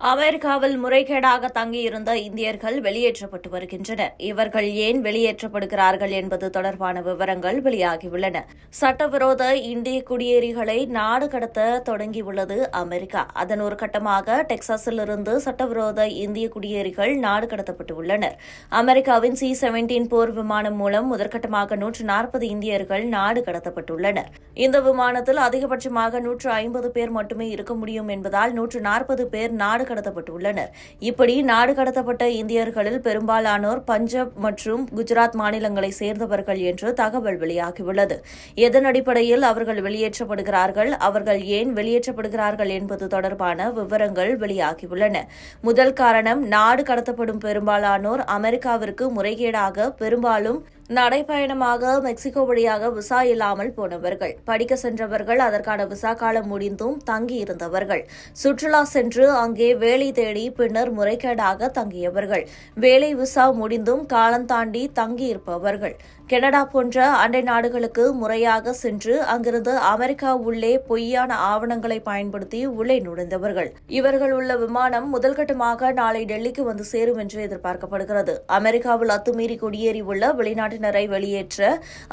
அமெரிக்காவில் முறைகேடாக தங்கியிருந்த இந்தியர்கள் வெளியேற்றப்பட்டு வருகின்றனர் இவர்கள் ஏன் வெளியேற்றப்படுகிறார்கள் என்பது தொடர்பான விவரங்கள் வெளியாகியுள்ளன. சட்டவிரோத இந்திய குடியேறிகளை நாடு கடத்த தொடங்கியுள்ளது அமெரிக்கா. அதன் ஒரு கட்டமாக டெக்சாஸிலிருந்து சட்டவிரோத இந்திய குடியேறிகள் நாடு கடத்தப்பட்டுள்ளனர் அமெரிக்காவின் சி செவன்டீன் போர் விமானம் மூலம் முதற்கட்டமாக நூற்று நாற்பது இந்தியர்கள் நாடு கடத்தப்பட்டுள்ளனர். இந்த விமானத்தில் அதிகபட்சமாக நூற்று ஐம்பது பேர் மட்டுமே இருக்க முடியும் என்பதால் நூற்று நாற்பது பேர் நாடு கடத்தப்பட்டுள்ளனர் இப்படி நாடு கடத்தப்பட்ட இந்தியர்களில் பெரும்பாலானோர் பஞ்சாப் மற்றும் குஜராத் மாநிலங்களை சேர்ந்தவர்கள் என்று தகவல் வெளியாகியுள்ளது. எதன் அடிப்படையில் அவர்கள் வெளியேற்றப்படுகிறார்கள். அவர்கள் ஏன் வெளியேற்றப்படுகிறார்கள் என்பது தொடர்பான விவரங்கள் வெளியாகியுள்ளன. முதல் காரணம் நாடு கடத்தப்படும் பெரும்பாலானோர் அமெரிக்காவிற்கு முறைகேடாக பெரும்பாலும் நடைப்பயணமாக மெக்சிகோ வழியாக விசா இல்லாமல் போனவர்கள். படிக்க சென்றவர்கள் அதற்கான விசா காலம் முடிந்தும் தங்கியிருந்தவர்கள். சுற்றுலா சென்று அங்கே வேலை தேடி பின்னர் முறைகேடாக தங்கியவர்கள். வேலை விசா முடிந்தும் காலம் தாண்டி தங்கியிருப்பவர்கள். கனடா போன்ற அண்டை நாடுகளுக்கு முறையாக சென்று அங்கிருந்து அமெரிக்கா உள்ளே பொய்யான ஆவணங்களை பயன்படுத்தி உள்ளே நுழைந்தவர்கள். இவர்கள் உள்ள விமானம் முதல்கட்டமாக நாளை டெல்லிக்கு வந்து சேரும் என்று எதிர்பார்க்கப்படுகிறது. அமெரிக்காவில் அத்துமீறி குடியேறி உள்ள வெளிநாட்டினரை வெளியேற்ற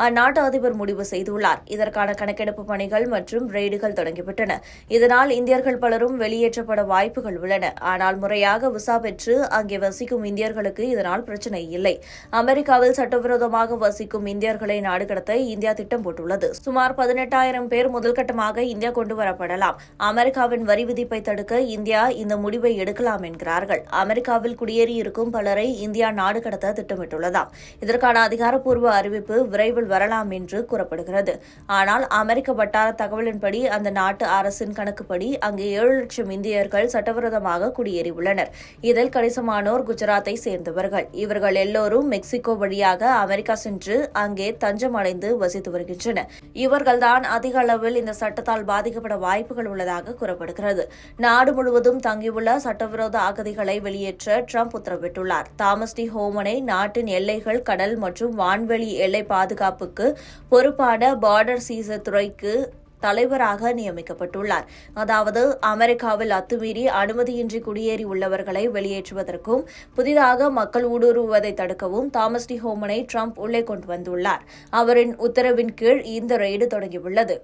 அந்நாட்டு அதிபர் முடிவு செய்துள்ளார். இதற்கான கணக்கெடுப்பு பணிகள் மற்றும் ரெய்டுகள் தொடங்கிவிட்டன. இதனால் இந்தியர்கள் பலரும் வெளியேற்றப்பட வாய்ப்புகள் உள்ளன. ஆனால் முறையாக விசா பெற்று அங்கே வசிக்கும் இந்தியர்களுக்கு இதனால் பிரச்சினை இல்லை. அமெரிக்காவில் சட்டவிரோதமாக வசிக்கும் இந்தியர்களை நாடு கடத்த இந்தியா திட்டம் போட்டுள்ளது. சுமார் பதினெட்டாயிரம் பேர் முதல்கட்டமாக இந்தியா கொண்டு வரப்படலாம். அமெரிக்காவின் வரி விதிப்பை தடுக்க இந்தியா இந்த முடிவை எடுக்கலாம் என்கிறார்கள். அமெரிக்காவில் குடியேறியிருக்கும் பலரை இந்தியா நாடு கடத்த திட்டமிட்டுள்ளதாம். இதற்கான அதிகார அதிகாரப்பூர்வ அறிவிப்பு விரைவில் வரலாம் என்று கூறப்படுகிறது. ஆனால் அமெரிக்க வட்டார தகவலின்படி அந்த நாட்டு அரசின் கணக்குப்படி அங்கு ஏழு லட்சம் இந்தியர்கள் சட்டவிரோதமாக குடியேறியுள்ளனர். இதில் கணிசமானோர் குஜராத்தை சேர்ந்தவர்கள். இவர்கள் எல்லோரும் மெக்சிகோ வழியாக அமெரிக்கா சென்று அங்கே தஞ்சம் அடைந்து வசித்து வருகின்றனர். இவர்கள்தான் அதிக அளவில் இந்த சட்டத்தால் பாதிக்கப்பட வாய்ப்புகள் உள்ளதாக கூறப்படுகிறது. நாடு முழுவதும் தங்கியுள்ள சட்டவிரோத அகதிகளை வெளியேற்ற ட்ரம்ப் உத்தரவிட்டுள்ளார். தாமஸ் டி ஹோமனை நாட்டின் எல்லைகள் கடல் மற்றும் வான்வெளி எல்லை பாதுகாப்புக்கு பொறுப்பான பார்டர் சீசர் துறைக்கு தலைவராக நியமிக்கப்பட்டுள்ளார். அதாவது அமெரிக்காவில் அத்துமீறி அனுமதியின்றி குடியேறி உள்ளவர்களை வெளியேற்றுவதற்கும் புதிதாக மக்கள் ஊடுருவுவதை தடுக்கவும் தாமஸ் டி ஹோமனை ட்ரம்ப் உள்ளே கொண்டு வந்துள்ளார். அவரின் உத்தரவின் கீழ் இந்த ரெய்டு தொடங்கியுள்ளது.